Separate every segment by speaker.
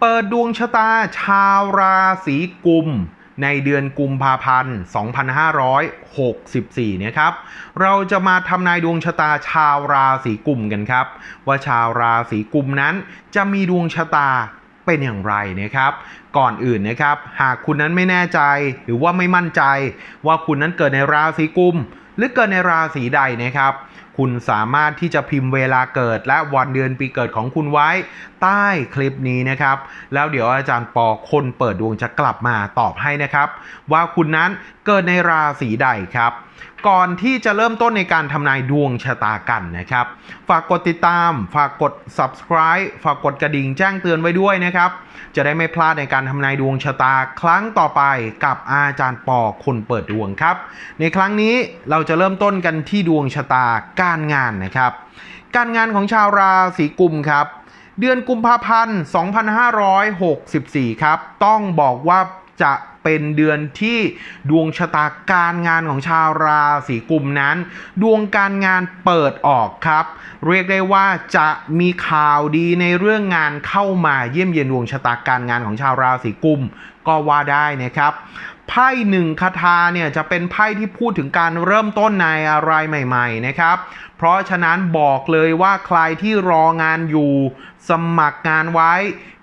Speaker 1: เปิดดวงชะตาชาวราศีกุม ในเดือนกุมภาพันธ์ 2564นะครับ เราจะมาทำนายดวงชะตาชาวราศีกุมกันครับ ว่าชาวราศีกุมนั้นจะมีดวงชะตาเป็นอย่างไรนะครับ ก่อนอื่นนะครับ หากคุณนั้นไม่แน่ใจหรือว่าไม่มั่นใจ ว่าคุณนั้นเกิดในราศีกุม หรือเกิดในราศีใดนะครับ คุณสามารถที่จะพิมพ์เวลาเกิด และวันเดือนปีเกิดของคุณไว้ ใต้คลิปนี้นะครับ แล้วเดี๋ยวอาจารย์ปอคนเปิดดวงจะกลับมาตอบให้นะครับ ว่าคุณนั้น เกิดในราศีใดครับ ก่อนที่จะเริ่มต้นในการทำนายดวงชะตากันนะครับ ฝากกดติดตาม ฝากกด subscribe ฝากกดกระดิ่งแจ้งเตือนไว้ด้วยนะครับ จะได้ไม่พลาดในการทำนายดวงชะตาครั้งต่อไปกับอาจารย์ปอคนเปิดดวงครับ ในครั้งนี้เราจะเริ่มต้นกันที่ดวงชะตาการงานนะครับ การงานของชาวราศีกุมครับเดือนกุมภาพันธ์ 2564 ครับ ต้องบอกว่า จะเป็นเดือนที่ดวงชะตาการงานของชาวราศีกุมนั้น ดวงการงานเปิดออกครับ เรียกได้ว่าจะมีข่าวดีในเรื่องงานเข้ามาเยี่ยมเยียนดวงชะตาการงานของชาวราศีกุมก็ว่าได้นะครับไพ่หนึ่งคาถาเนี่ยจะเป็นไพ่ที่พูดถึงการเริ่มต้นในอะไรใหม่ ๆ นะครับเพราะฉะนั้นบอกเลยว่าใครที่รองานอยู่ สมัครงานไว้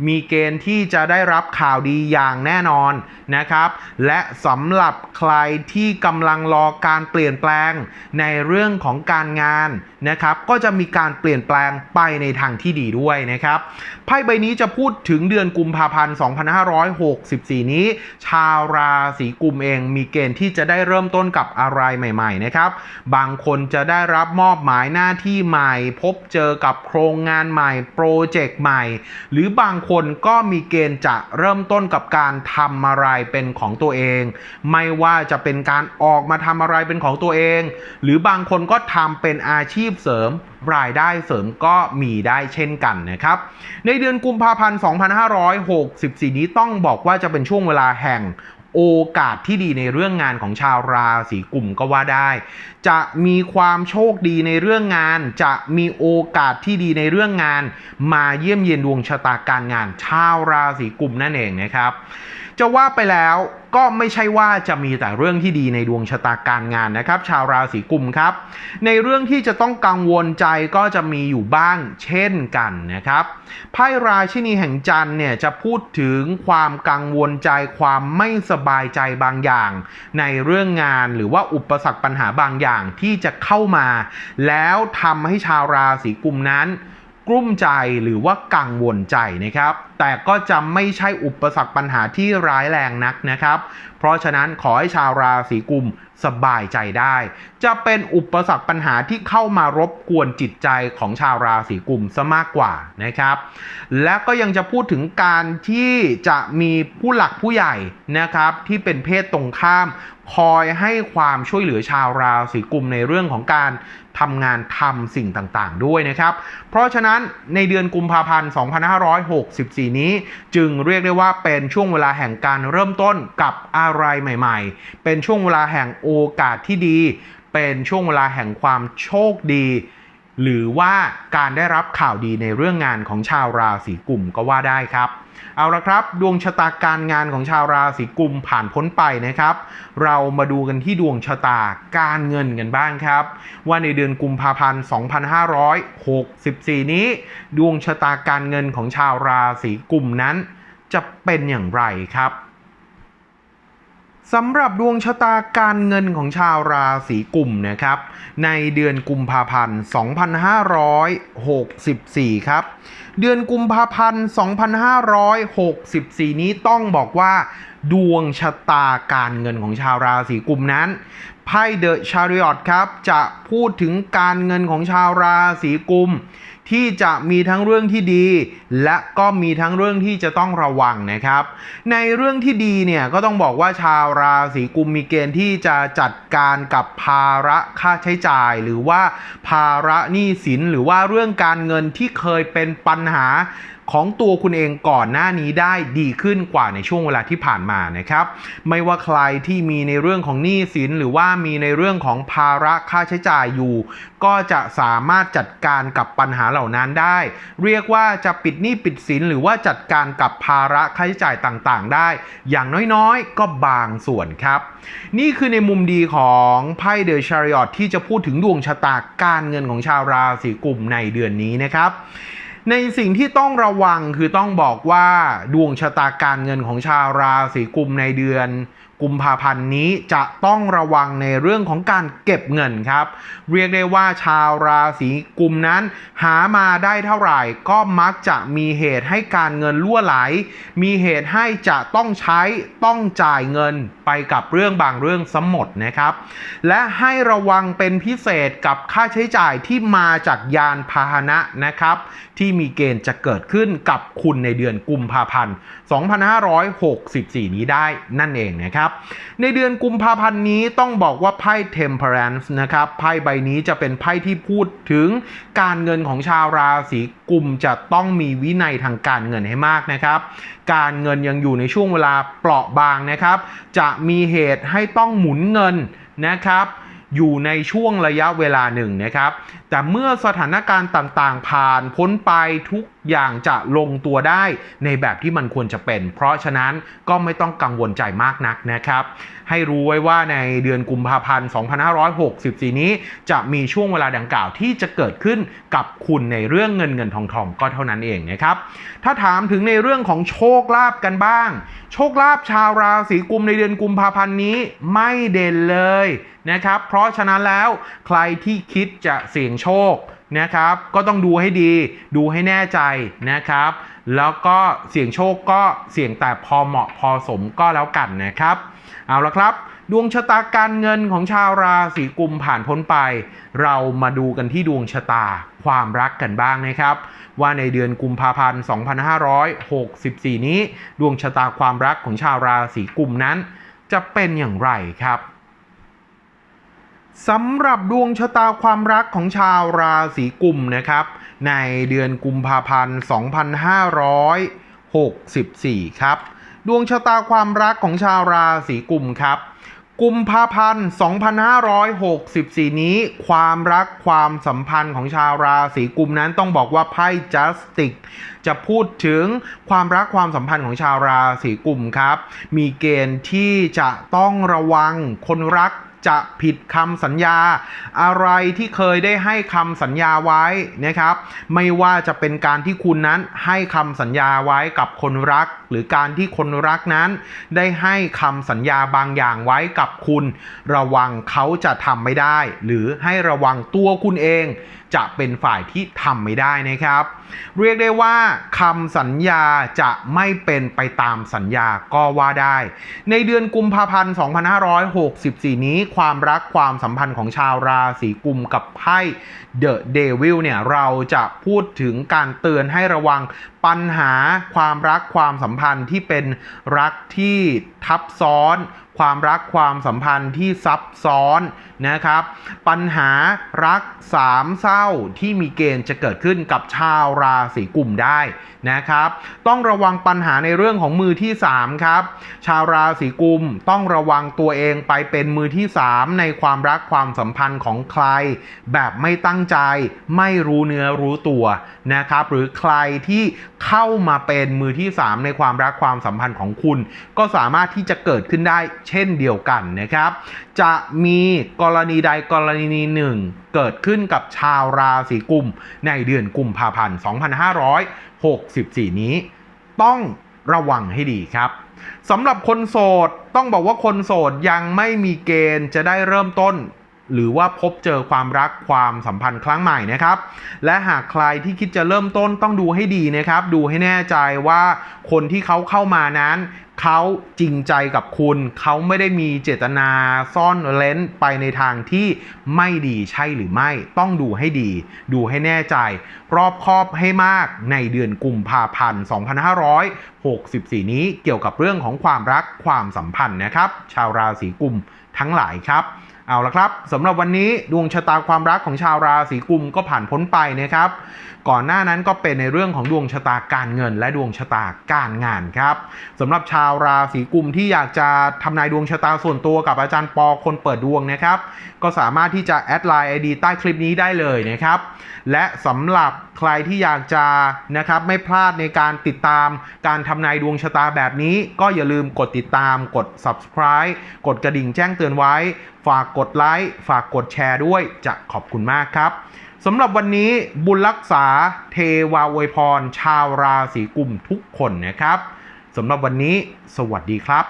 Speaker 1: มีเกณฑ์ที่จะได้รับข่าวดีอย่างแน่นอนนะครับ และสำหรับใครที่กำลังรอการเปลี่ยนแปลงในเรื่องของการงานนะครับ ก็จะมีการเปลี่ยนแปลงไปในทางที่ดีด้วยนะครับไพ่ใบนี้จะพูดถึงเดือนกุมภาพันธ์ 2564 นี้ ชาวราศีกุมเองมีเกณฑ์ที่จะได้เริ่มต้นกับอะไรใหม่ ๆ นะครับ บางคนจะได้รับมอบหมายหน้าที่ใหม่ พบเจอกับโครงงานใหม่โปรเจกต์ใหม่ หรือบางคนก็มีเกณฑ์จะเริ่มต้นกับการทำอะไรเป็นของตัวเอง ไม่ว่าจะเป็นการออกมาทำอะไรเป็นของตัวเอง หรือบางคนก็ทำเป็นอาชีพเสริมรายได้เสริมก็มีได้เช่นกันนะครับ ในเดือนกุมภาพันธ์ 2564 นี้ต้องบอกว่าจะเป็นช่วงเวลาแห่ง โอกาสที่ดีในเรื่องงานของชาวราศีกุมก็ว่าได้ จะมีความโชคดีในเรื่องงาน จะมีโอกาสที่ดีในเรื่องงาน มาเยี่ยมเยียนดวงชะตาการงานชาวราศีกุมนั่นเองนะครับ จะว่าไปแล้วก็ไม่ใช่ว่าจะมีแต่เรื่องที่ดีในดวงชะตาการงานนะครับ ชาวราศีกุมครับ ในเรื่องที่จะต้องกังวลใจก็จะมีอยู่บ้างเช่นกันนะครับไพ่ราชินีแห่งจันเนี่ยจะพูดถึงความกังวลใจความไม่สบายใจบางอย่าง ในเรื่องงานหรือว่าอุปสรรคปัญหาบางอย่างที่จะเข้ามา แล้วทำให้ชาวราศีกุมนั้น กลุ้มใจหรือว่ากังวลใจนะครับแต่ก็จะไม่ใช่อุปสรรคปัญหาที่ร้ายแรงนักนะครับ เพราะฉะนั้นขอให้ชาวราศีกุมสบายใจได้ จะเป็นอุปสรรคปัญหาที่เข้ามารบกวนจิตใจของชาวราศีกุมซะมากกว่านะครับ และก็ยังจะพูดถึงการที่จะมีผู้หลักผู้ใหญ่นะครับ ที่เป็นเพศตรงข้าม คอยให้ความช่วยเหลือชาวราศีกุมในเรื่องของการทำงานทำสิ่งต่างๆ ด้วยนะครับ เพราะฉะนั้นในเดือนกุมภาพันธ์ 2564นี้ จึงเรียกได้ว่าเป็นช่วงเวลาแห่งการเริ่มต้นกับอะไรใหม่ ๆ เป็นช่วงเวลาแห่งโอกาสที่ดี เป็นช่วงเวลาแห่งความโชคดี หรือว่าการได้รับข่าวดีในเรื่องงานของชาวราศีกุมก็ว่าได้ครับ เอาละครับ ดวงชะตาการงานของชาวราศีกุมผ่านพ้นไปนะครับ เรามาดูกันที่ดวงชะตาการเงินกันบ้างครับ ว่าในเดือนกุมภาพันธ์ 2564 นี้ ดวงชะตาการเงินของชาวราศีกุมนั้น จะเป็นอย่างไรครับ สำหรับดวงชะตาการเงินของชาวราศีกุมนะครับ ในเดือนกุมภาพันธ์ 2564 ครับ เดือนกุมภาพันธ์ 2564 นี้ต้องบอกว่า ดวงชะตาการเงินของชาวราศีกุมนั้นไพ่เดอะชาริออตครับ จะพูดถึงการเงินของชาวราศีกุม ที่จะมีทั้งเรื่องที่ดี และก็มีทั้งเรื่องที่จะต้องระวังนะครับ ในเรื่องที่ดีเนี่ยก็ต้องบอกว่าชาวราศีกุมมีเกณฑ์ที่จะจัดการกับภาระค่าใช้จ่าย หรือว่าภาระหนี้สินหรือว่าเรื่องการเงินที่เคยเป็นปัญหา ของตัวคุณเองก่อนหน้านี้ได้ดีขึ้นกว่าในช่วงเวลาที่ผ่านมานะครับ ไม่ว่าใครที่มีในเรื่องของหนี้สินหรือว่ามีในเรื่องของภาระค่าใช้จ่ายอยู่ ก็จะสามารถจัดการกับปัญหาเหล่านั้นได้ เรียกว่าจะปิดหนี้ปิดสินหรือว่าจัดการกับภาระค่าใช้จ่ายต่างๆ ได้ อย่างน้อยๆ ก็บางส่วนครับ นี่คือในมุมดีของไพ่เดอะชาริอตที่จะพูดถึงดวงชะตาการเงินของชาวราศีกุมในเดือนนี้นะครับ ในสิ่งที่ต้องระวังคือต้องบอกว่าดวงชะตาการเงินของชาวราศีกุมในเดือนกุมภาพันธ์นี้จะต้องระวังในเรื่องของการเก็บเงินครับ เรียกได้ว่าชาวราศีกุมนั้น หามาได้เท่าไหร่ก็มักจะมีเหตุให้การเงินล่วไหล มีเหตุให้จะต้องใช้ต้องจ่ายเงินไปกับเรื่องบางเรื่องสมหมดนะครับ และให้ระวังเป็นพิเศษกับค่าใช้จ่ายที่มาจากยานพาหนะนะครับ ที่มีเกณฑ์จะเกิดขึ้นกับคุณในเดือนกุมภาพันธ์ 2564 นี้ได้นั่นเองนะครับนะครับ ในเดือนกุมภาพันธ์นี้ต้องบอกว่าไพ่ Temperance นะครับไพ่ใบนี้จะเป็นไพ่ที่พูดถึงการเงินของชาวราศีกุมจะต้องมีวินัยทางการเงินให้มากนะครับ การเงินยังอยู่ในช่วงเวลาเปราะบางนะครับ จะมีเหตุให้ต้องหมุนเงินนะครับอยู่ในช่วงระยะเวลาหนึ่งนะครับ แต่เมื่อสถานการณ์ต่างๆ ผ่านพ้นไปทุก อย่างจะลงตัวได้ในแบบที่มันควรจะเป็น เพราะฉะนั้นก็ไม่ต้องกังวลใจมากนักนะครับ ให้รู้ไว้ว่าในเดือนกุมภาพันธ์ 2564 นี้ จะมีช่วงเวลาดังกล่าวที่จะเกิดขึ้นกับคุณในเรื่องเงินเงินทองทองก็เท่านั้นเองนะครับ ถ้าถามถึงในเรื่องของโชคลาภกันบ้าง โชคลาภชาวราศีกุมในเดือนกุมภาพันธ์นี้ไม่เด่นเลยนะครับ เพราะฉะนั้นแล้วใครที่คิดจะเสี่ยงโชค นะครับ ก็ต้องดูให้ดี ดูให้แน่ใจนะครับ แล้วก็เสี่ยงโชคก็เสี่ยงแต่พอเหมาะพอสมก็แล้วกันนะครับ เอาละครับ ดวงชะตาการเงินของชาวราศีกุมผ่านพ้นไป เรามาดูกันที่ดวงชะตาความรักกันบ้างนะครับ ว่าในเดือนกุมภาพันธ์ 2564 นี้ ดวงชะตาความรักของชาวราศีกุมนั้น จะเป็นอย่างไรครับ สำหรับดวงชะตาความรักของชาวราศีกุมนะครับ ในเดือนกุมภาพันธ์ 2564 ครับ ดวงชะตาความรักของชาวราศีกุมครับ กุมภาพันธ์ 2564 นี้ ความรักความสัมพันธ์ของชาวราศีกุมนั้นต้องบอกว่าไพ่ Justice จะพูดถึงความรักความสัมพันธ์ของชาวราศีกุมครับ มีเกณฑ์ที่จะต้องระวังคนรัก จะผิดคำสัญญา อะไรที่เคยได้ให้คำสัญญาไว้นะครับ ไม่ว่าจะเป็นการที่คุณนั้นให้คำสัญญาไว้กับคนรัก หรือการที่คนรักนั้น ได้ให้คำสัญญาบางอย่างไว้กับคุณ ระวังเขาจะทำไม่ได้ หรือให้ระวังตัวคุณเอง จะเป็นฝ่ายที่ทำไม่ได้นะครับ เรียกได้ว่าคำสัญญาจะไม่เป็นไปตามสัญญาก็ว่าได้ ในเดือนกุมภาพันธ์ 2564 นี้ความรักความสัมพันธ์ของชาวราศีกุมกับไพ่เดอะเดวิลเนี่ยเราจะพูดถึงการเตือนให้ระวังปัญหาความรักความสัมพันธ์ที่เป็นรักที่ทับซ้อน ความรักความสัมพันธ์ที่ซับซ้อนนะครับ ปัญหารักสามเศร้าที่มีเกณฑ์จะเกิดขึ้นกับชาวราศีกุมได้นะครับ ต้องระวังปัญหาในเรื่องของมือที่ 3 ครับ ชาวราศีกุมต้องระวังตัวเองไปเป็นมือที่ 3 ในความรักความสัมพันธ์ของใคร แบบไม่ตั้งใจไม่รู้เนื้อรู้ตัวนะครับ หรือใครที่เข้ามาเป็นมือที่ 3 ในความรักความสัมพันธ์ของคุณ ก็สามารถที่จะเกิดขึ้นได้เช่นเดียวกันนะครับ จะมีกรณีใดกรณีหนึ่ง เกิดขึ้นกับชาวราศีกุม ในเดือนกุมภาพันธ์ 2564 นี้ ต้องระวังให้ดีครับสำหรับคนโสดต้องบอกว่าคนโสดยังไม่มีเกณฑ์จะได้เริ่มต้น หรือว่าพบเจอความรักความสัมพันธ์ครั้งใหม่นะครับ และหากใครที่คิดจะเริ่มต้นต้องดูให้ดีนะครับ ดูให้แน่ใจว่าคนที่เขาเข้ามานั้น เขาจริงใจกับคุณ เขาไม่ได้มีเจตนาซ่อนเล้นไปในทางที่ไม่ดีใช่หรือไม่ ต้องดูให้ดี ดูให้แน่ใจ รอบคอบให้มากในเดือนกุมภาพันธ์ 2564 นี้เกี่ยวกับเรื่องของความรักความสัมพันธ์นะครับ ชาวราศีกุมทั้งหลายครับ เอาละครับสำหรับวันนี้ดวงชะตาความรักของชาวราศีกุมก็ผ่านพ้นไปนะครับ ก่อนหน้านั้นก็เป็นในเรื่องของดวงชะตาการเงิน และดวงชะตาการงานครับสำหรับชาวราศีกุมที่อยากจะทำนายดวงชะตาส่วนตัวกับอาจารย์ปอคนเปิดดวงนะครับ ก็สามารถที่จะแอดไลน์ ID ใต้คลิปนี้ได้เลยนะครับ และสำหรับใครที่อยากจะนะครับไม่พลาดในการติดตามการทำนายดวงชะตาแบบนี้ ก็อย่าลืมกดติดตามกด subscribe กดกระดิ่งแจ้งเตือนไว้ ฝากกดไลค์ ฝากกดแชร์ด้วย จะขอบคุณมากครับสำหรับวันนี้บุญรักษาเทวาวยพร ชาวราศีกุมทุกคนนะครับสำหรับวันนี้ สวัสดีครับ